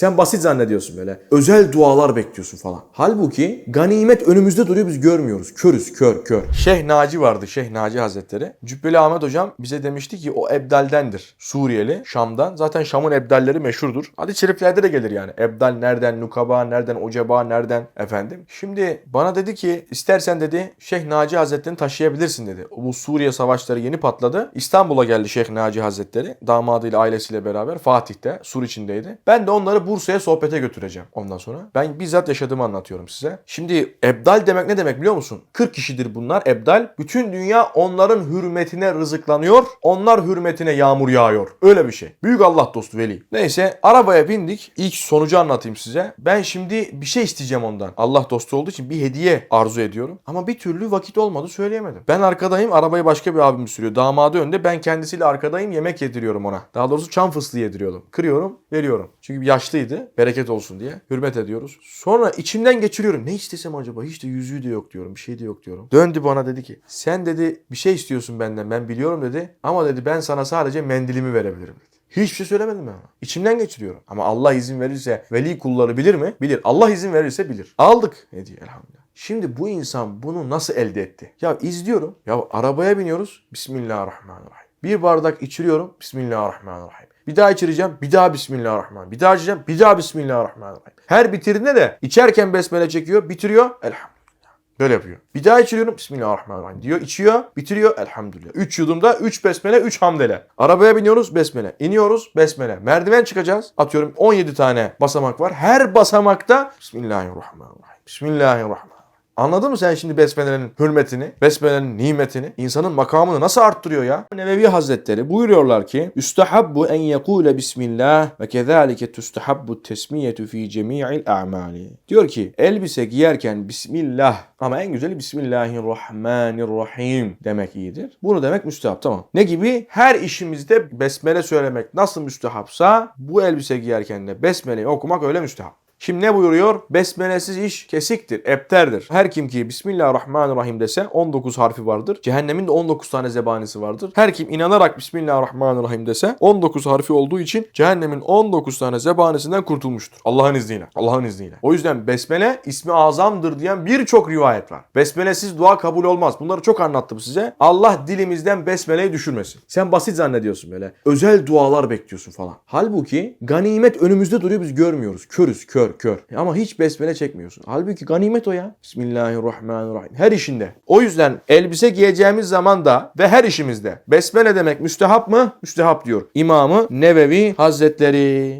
Sen basit zannediyorsun böyle. Özel dualar bekliyorsun falan. Halbuki ganimet önümüzde duruyor biz görmüyoruz. Körüz kör kör. Şeyh Naci vardı Şeyh Naci Hazretleri. Cübbeli Ahmet hocam bize demişti ki o Ebdal'dendir. Suriyeli Şam'dan. Zaten Şam'ın Ebdalleri meşhurdur. Hadi şeriflerde de gelir yani. Ebdal nereden, Nukaba nereden, Ocaba nereden efendim. Şimdi bana dedi ki istersen dedi Şeyh Naci Hazretleri'ni taşıyabilirsin dedi. Bu Suriye savaşları yeni patladı. İstanbul'a geldi Şeyh Naci Hazretleri. Damadıyla ailesiyle beraber Fatih'te sur içindeydi. Ben de onları Bursa'ya sohbete götüreceğim ondan sonra. Ben bizzat yaşadığımı anlatıyorum size. Şimdi Ebdal demek ne demek biliyor musun? 40 kişidir bunlar Ebdal. Bütün dünya onların hürmetine rızıklanıyor. Onlar hürmetine yağmur yağıyor. Öyle bir şey. Büyük Allah dostu veli. Neyse arabaya bindik. İlk sonucu anlatayım size. Ben şimdi bir şey isteyeceğim ondan. Allah dostu olduğu için bir hediye arzu ediyorum. Ama bir türlü vakit olmadı söyleyemedim. Ben arkadayım arabayı başka bir abim sürüyor. Damadı önde ben kendisiyle arkadayım yemek yediriyorum ona. Daha doğrusu çam fıstığı yediriyordum. Kırıyorum veriyorum. Çünkü yaşlıydı. Bereket olsun diye. Hürmet ediyoruz. Sonra içimden geçiriyorum. Ne istesem acaba? Hiç de yüzüğü de yok diyorum. Bir şey de yok diyorum. Döndü bana dedi ki sen dedi bir şey istiyorsun benden. Ben biliyorum dedi. Ama dedi ben sana sadece mendilimi verebilirim dedi. Hiçbir şey söylemedim ben ona. İçimden geçiriyorum. Ama Allah izin verirse veli kulları bilir mi? Bilir. Allah izin verirse bilir. Aldık hediye elhamdülillah. Şimdi bu insan bunu nasıl elde etti? Ya izliyorum. Ya arabaya biniyoruz. Bismillahirrahmanirrahim. Bir bardak içiriyorum. Bismillahirrahmanirrahim. Bir daha içireceğim. Bir daha Bismillahirrahmanirrahim. Bir daha içeceğim. Bir daha Bismillahirrahmanirrahim. Her bitirdiğinde de içerken besmele çekiyor. Bitiriyor. Elhamdülillah. Böyle yapıyor. Bir daha içiriyorum. Bismillahirrahmanirrahim diyor. İçiyor. Bitiriyor. Elhamdülillah. 3 yudumda 3 besmele 3 hamdele. Arabaya biniyoruz. Besmele. İniyoruz. Besmele. Merdiven çıkacağız. Atıyorum 17 tane basamak var. Her basamakta Bismillahirrahmanirrahim. Bismillahirrahmanirrahim. Anladın mı sen şimdi besmelenin hürmetini, besmelenin nimetini, insanın makamını nasıl arttırıyor ya? Nevevi Hazretleri buyuruyorlar ki Üstehabbu en yekule bismillah ve kezalike tustehabbu tesmiyetu fi cemi'il a'mali. Diyor ki elbise giyerken bismillah ama en güzeli Bismillahirrahmanirrahim demek iyidir. Bunu demek müstehap tamam. Ne gibi? Her işimizde besmele söylemek nasıl müstehapsa bu elbise giyerken de besmeleyi okumak öyle müstehap. Şimdi ne buyuruyor? Besmelesiz iş kesiktir, epterdir. Her kim ki Bismillahirrahmanirrahim dese 19 harfi vardır. Cehennemin de 19 tane zebanisi vardır. Her kim inanarak Bismillahirrahmanirrahim dese 19 harfi olduğu için cehennemin 19 tane zebanisinden kurtulmuştur. Allah'ın izniyle. Allah'ın izniyle. O yüzden besmele ismi azamdır diyen birçok rivayet var. Besmelesiz dua kabul olmaz. Bunları çok anlattım size. Allah dilimizden besmeleyi düşürmesin. Sen basit zannediyorsun böyle. Özel dualar bekliyorsun falan. Halbuki ganimet önümüzde duruyor biz görmüyoruz. Körüz kör kör. Ama hiç besmele çekmiyorsun. Halbuki ganimet o ya. Bismillahirrahmanirrahim. Her işinde. O yüzden elbise giyeceğimiz zaman da ve her işimizde besmele demek müstehap mı? Müstehap diyor. İmamı Nevevi Hazretleri.